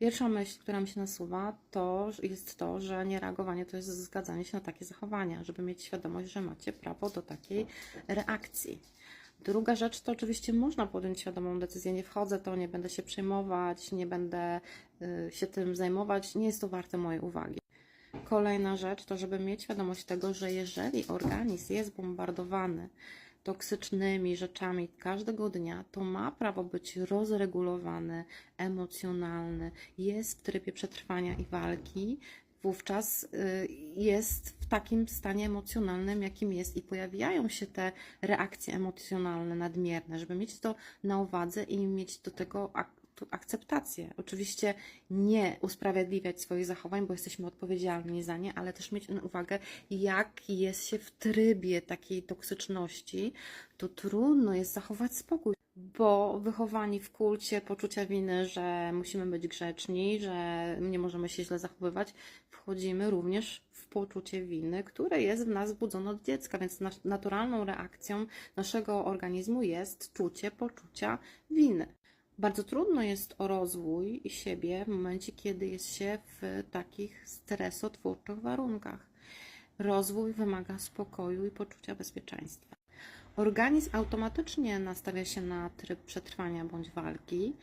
Pierwsza myśl, która mi się nasuwa, to jest to, że niereagowanie to jest zgadzanie się na takie zachowania, żeby mieć świadomość, że macie prawo do takiej reakcji. Druga rzecz to oczywiście można podjąć świadomą decyzję. Nie wchodzę to, nie będę się przejmować, nie będę y, się tym zajmować. Nie jest to warte mojej uwagi. Kolejna rzecz to, żeby mieć świadomość tego, że jeżeli organizm jest bombardowany toksycznymi rzeczami każdego dnia, to ma prawo być rozregulowany, emocjonalny, jest w trybie przetrwania i walki, wówczas y, jest w takim stanie emocjonalnym, jakim jest, i pojawiają się te reakcje emocjonalne nadmierne, żeby mieć to na uwadze i mieć do tego akceptację. Oczywiście nie usprawiedliwiać swoich zachowań, bo jesteśmy odpowiedzialni za nie, ale też mieć na uwagę, jak jest się w trybie takiej toksyczności, to trudno jest zachować spokój. Bo wychowani w kulcie poczucia winy, że musimy być grzeczni, że nie możemy się źle zachowywać, wchodzimy również w poczucie winy, które jest w nas wbudzone od dziecka, więc naturalną reakcją naszego organizmu jest czucie poczucia winy. Bardzo trudno jest o rozwój siebie w momencie, kiedy jest się w takich stresotwórczych warunkach. Rozwój wymaga spokoju i poczucia bezpieczeństwa. Organizm automatycznie nastawia się na tryb przetrwania bądź walki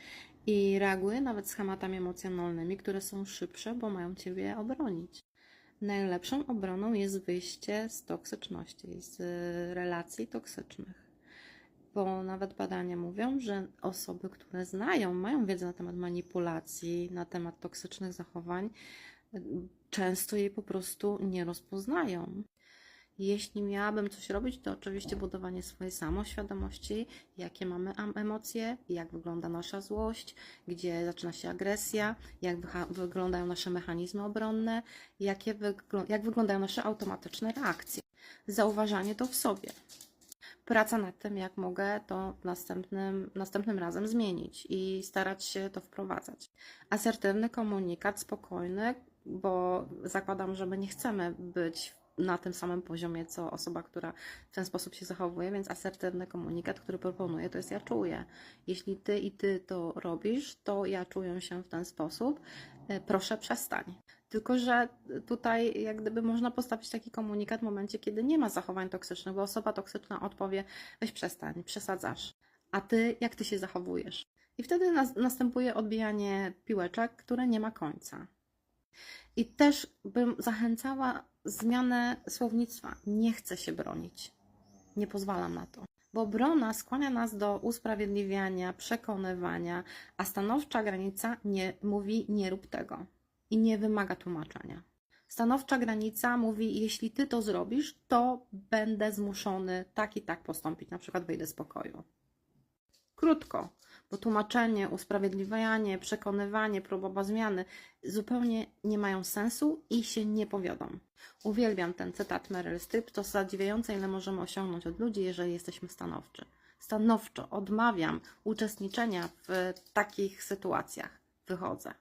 i reaguje nawet schematami emocjonalnymi, które są szybsze, bo mają Ciebie obronić. Najlepszą obroną jest wyjście z toksyczności, z relacji toksycznych. Bo nawet badania mówią, że osoby, które znają, mają wiedzę na temat manipulacji, na temat toksycznych zachowań, często jej po prostu nie rozpoznają. Jeśli miałabym coś robić, to oczywiście budowanie swojej samoświadomości, jakie mamy am- emocje, jak wygląda nasza złość, gdzie zaczyna się agresja, jak wyglądają nasze mechanizmy obronne, jakie wygl- jak wyglądają nasze automatyczne reakcje. Zauważanie to w sobie. Praca nad tym, jak mogę to następnym, następnym razem zmienić i starać się to wprowadzać. Asertywny komunikat, spokojny, bo zakładam, że my nie chcemy być na tym samym poziomie, co osoba, która w ten sposób się zachowuje, więc asertywny komunikat, który proponuję, to jest ja czuję. Jeśli ty i ty to robisz, to ja czuję się w ten sposób, e, proszę przestań. Tylko, że tutaj jak gdyby można postawić taki komunikat w momencie, kiedy nie ma zachowań toksycznych, bo osoba toksyczna odpowie, weź przestań, przesadzasz. A ty, jak ty się zachowujesz? I wtedy nas, następuje odbijanie piłeczek, które nie ma końca. I też bym zachęcała zmianę słownictwa. Nie chcę się bronić. Nie pozwalam na to. Bo obrona skłania nas do usprawiedliwiania, przekonywania, a stanowcza granica nie mówi nie rób tego i nie wymaga tłumaczenia. Stanowcza granica mówi, jeśli ty to zrobisz, to będę zmuszony tak i tak postąpić, na przykład wyjdę z pokoju. Krótko, bo tłumaczenie, usprawiedliwianie, przekonywanie, próba zmiany zupełnie nie mają sensu i się nie powiodą. Uwielbiam ten cytat Meryl Streep, to zadziwiające, ile możemy osiągnąć od ludzi, jeżeli jesteśmy stanowczy. Stanowczo odmawiam uczestniczenia w takich sytuacjach. Wychodzę.